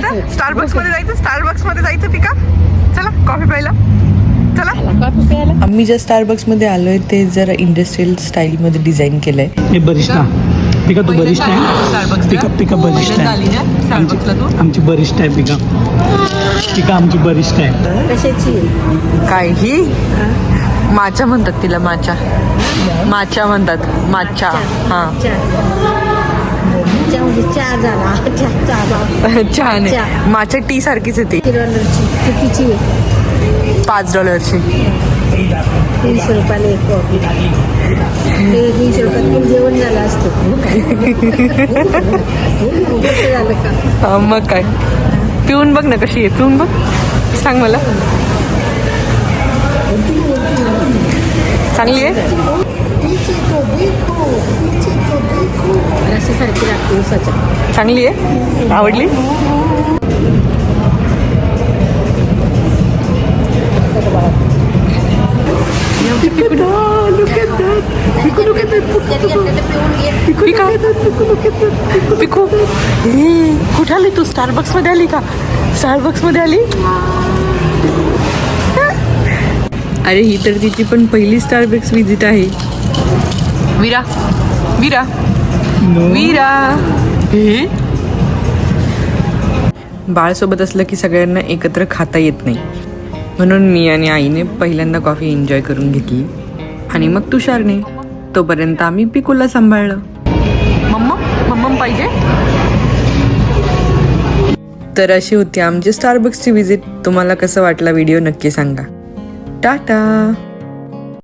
स्टारबक्समध्ये जायचं स्टारबक्समध्ये जायचं पिका. चला कॉफी प्यायला. चला. आम्ही ज्या स्टारबक्समध्ये आलोय ते जरा इंडस्ट्रियल स्टाईलमध्ये डिझाईन केलंय. हे बरिष्ठा पिका तू बरिष्ठा आहे? पिका पिका बरिष्ठा आहे. आमची आमची बरिष्ठा आहे पिका. पिका आमची बरिष्ठा आहे. कशाची? काय ही माचा म्हणतात तिला माचा माचा म्हणतात. माचा हा. चहा चहा म्हणजे चहा झाला. चहा चहा छान चहा. आहे माचा टी सारखीच आहे ती. किती डॉलरची कितीची आहे? पाच डॉलरची तीनशे रुपयाला एक कॉफी ते तीनशे रुपयात जेवण झालं असतं. झालं का? मग काय? पिऊन बघ ना कशी आहे. पिऊन बघ. सांग मला. चांगली आहे? दिवसाच्या. चांगली आहे? आवडली? पिकू कुठे आली तू? स्टारबक्समध्ये आली का? स्टारबक्समध्ये आली? अरे ही तर तिची पण पहिली स्टारबक्स विजिट आहे. विरा विरा. वीरा. हे? बाळसोबत असलं की सगळ्यांना एकत्र खाता येत नाही. म्हणून मी आणि आईने पहिल्यांदा कॉफी एन्जॉय करून घेतली. आणि मग तुषारने तोपर्यंत आम्ही पिकूला सांभाळलं. मम्मा मम्मा पाहिजे? तर अशी होती आमची स्टारबक्सची विजिट तुम्हाला कसं वाटला व्हिडिओ नक्की सांगा. टाटा!